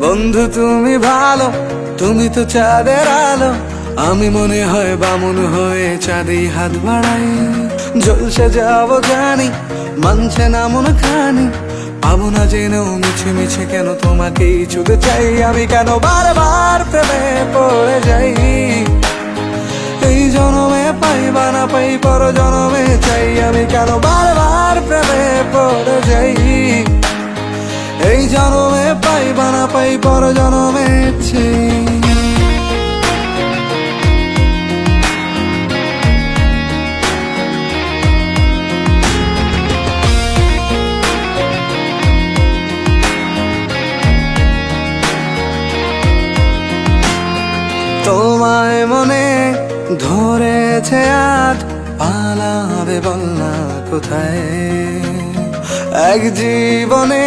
বন্ধু, তুমি ভালো, তুমি তো চাঁদের আলো। আমি মনে হয় বামুন হয়ে চাঁদে হাত বাড়াই। জলসে যাব জানি, মানছে না মন খানি। পাবো না জেনেও মিছে মিছে কেন তোমাকেই ছুতে চাই। আমি কেন বারবার প্রেমে পড়ে যাই? এই জনমে পাই বা না পাই পর জনমে চাই। আমি কেন বারবার প্রেমে পড়ে যাই? এই জনমে পাই বা না পাই পর জনমে তোমায় মনে ধরেছে আজ, পালাবে বল না কোথায়? এক জীবনে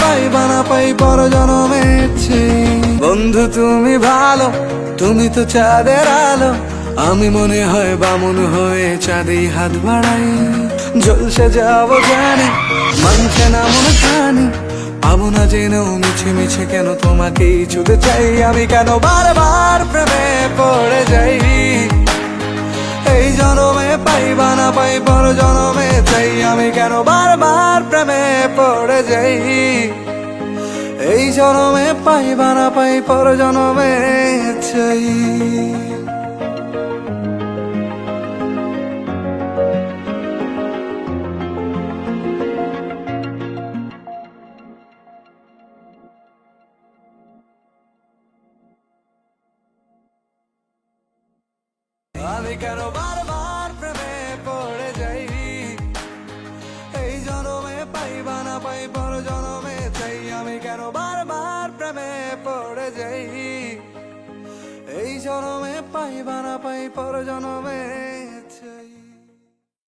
পাই বা না পাই পর জনমে চাই বন্ধু, তুমি ভালো, তুমি তো চাঁদের আলো। আমি মনে হয় বামুন হয়ে চাঁদি হাত বাড়াই। জলসে যাব জানি, মানছে না মনে খানি। পাবো না জেনেও মিছে মিছে কেন তোমাকেই ছুতে চাই। আমি কেন বারবার প্রেমে পড়ে? জনমে পাই বা না পাই পর জনমে চাই। আমি কেন বারবার প্রেমে পড়ে যাই? এই জনমে পাই বা না পাই পর জনমে চাই। আমি কেন বারবার যাই এই জনমে পাইবা না পাই পর জনমে